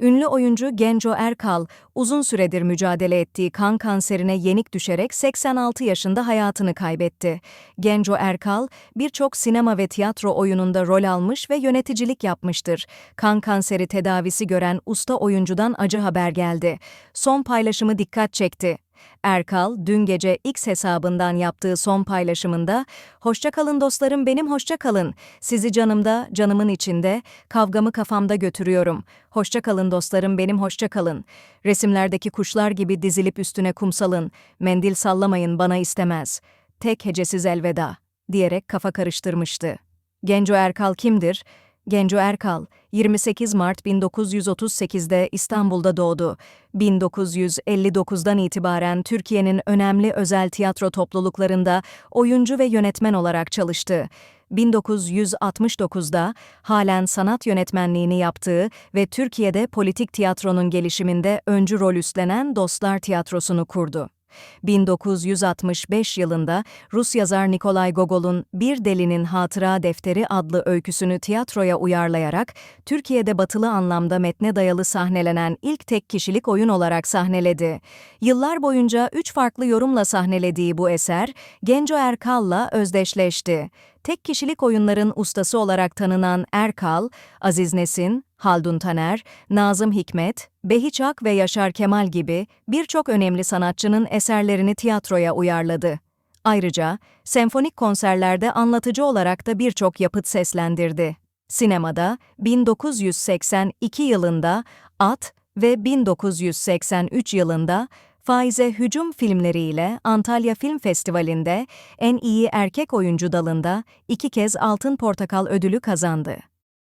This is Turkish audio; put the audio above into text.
Ünlü oyuncu Genco Erkal, uzun süredir mücadele ettiği kan kanserine yenik düşerek 86 yaşında hayatını kaybetti. Genco Erkal, birçok sinema ve tiyatro oyununda rol almış ve yöneticilik yapmıştır. Kan kanseri tedavisi gören usta oyuncudan acı haber geldi. Son paylaşımı dikkat çekti. Erkal, dün gece X hesabından yaptığı son paylaşımında, ''Hoşça kalın dostlarım benim hoşça kalın. Sizi canımda, canımın içinde, kavgamı kafamda götürüyorum. Hoşça kalın dostlarım benim hoşça kalın. Resimlerdeki kuşlar gibi dizilip üstüne kumsalın. Mendil sallamayın bana istemez. Tek hecesiz elveda.'' diyerek kafa karıştırmıştı. Genco Erkal kimdir? Genco Erkal, 28 Mart 1938'de İstanbul'da doğdu. 1959'dan itibaren Türkiye'nin önemli özel tiyatro topluluklarında oyuncu ve yönetmen olarak çalıştı. 1969'da halen sanat yönetmenliğini yaptığı ve Türkiye'de politik tiyatronun gelişiminde öncü rol üstlenen Dostlar Tiyatrosu'nu kurdu. 1965 yılında Rus yazar Nikolay Gogol'un Bir Delinin Hatıra Defteri adlı öyküsünü tiyatroya uyarlayarak Türkiye'de batılı anlamda metne dayalı sahnelenen ilk tek kişilik oyun olarak sahneledi. Yıllar boyunca üç farklı yorumla sahnelediği bu eser Genco Erkal'la özdeşleşti. Tek kişilik oyunların ustası olarak tanınan Erkal, Aziz Nesin, Haldun Taner, Nazım Hikmet, Behiçak ve Yaşar Kemal gibi birçok önemli sanatçının eserlerini tiyatroya uyarladı. Ayrıca senfonik konserlerde anlatıcı olarak da birçok yapıt seslendirdi. Sinemada 1982 yılında At ve 1983 yılında Faize Hücum filmleriyle Antalya Film Festivali'nde en iyi erkek oyuncu dalında iki kez Altın Portakal ödülü kazandı.